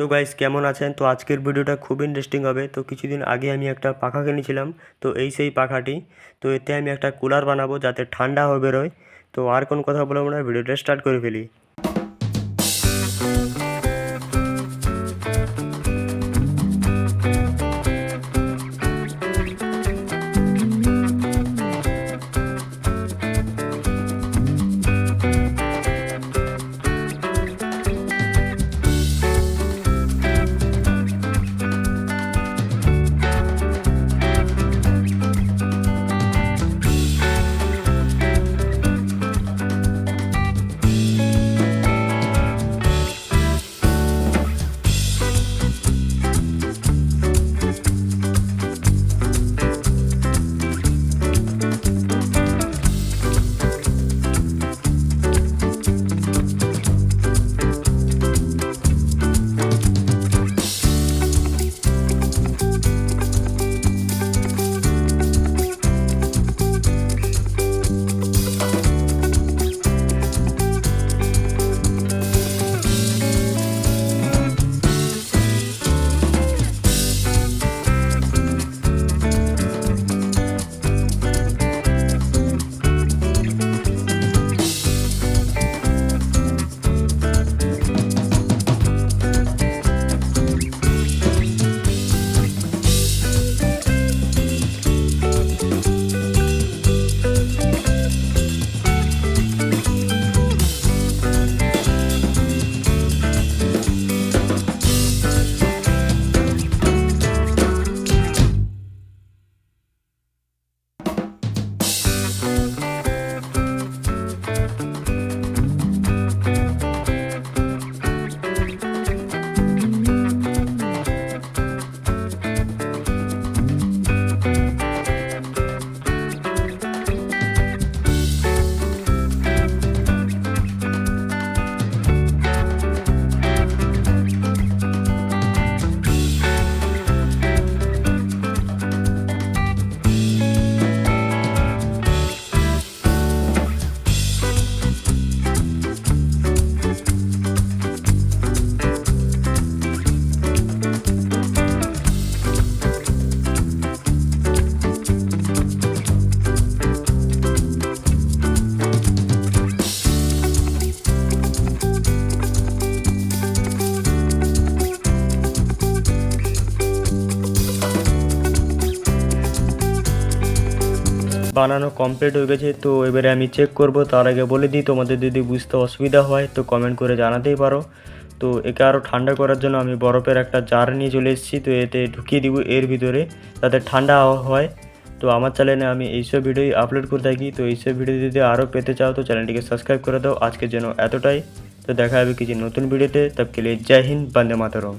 তো গাইস কেমন আছেন? তো আজকের ভিডিওটা খুব ইন্টারেস্টিং হবে। তো কিছুদিন আগে আমি একটা পাখা কিনেছিলাম। তো এই সেই পাখাটি। তো এতে আমি একটা কুলার বানাবো যাতে ঠান্ডা হবে বেরোয়। তো আর কোন কথা বলব না, ভিডিওটা স্টার্ট করে ফেলি। বানানো কমপ্লিট হয়ে গেছে, তো এবারে আমি চেক করব। তার আগে বলে দিই, তোমাদের যদি বুঝতে অসুবিধা হয়, তো কমেন্ট করে জানাতেই পারো। তো একে আরও ঠান্ডা করার জন্য আমি বরফের একটা জার নিয়ে চলে এসেছি, তো এতে ঢুকিয়ে দিব এর ভিতরে, যাতে ঠান্ডা হয়। তো আমার চ্যানেলে আমি এইসব ভিডিওই আপলোড করে থাকি, তো এইসব ভিডিও যদি আরও পেতে চাও, তো চ্যানেলটিকে সাবস্ক্রাইব করে দাও। আজকের জন্য এতটাই। তো দেখা হবে কিছু নতুন ভিডিওতে তবকে লিয়ে জয় হিন্দ, বন্দে মাতরম।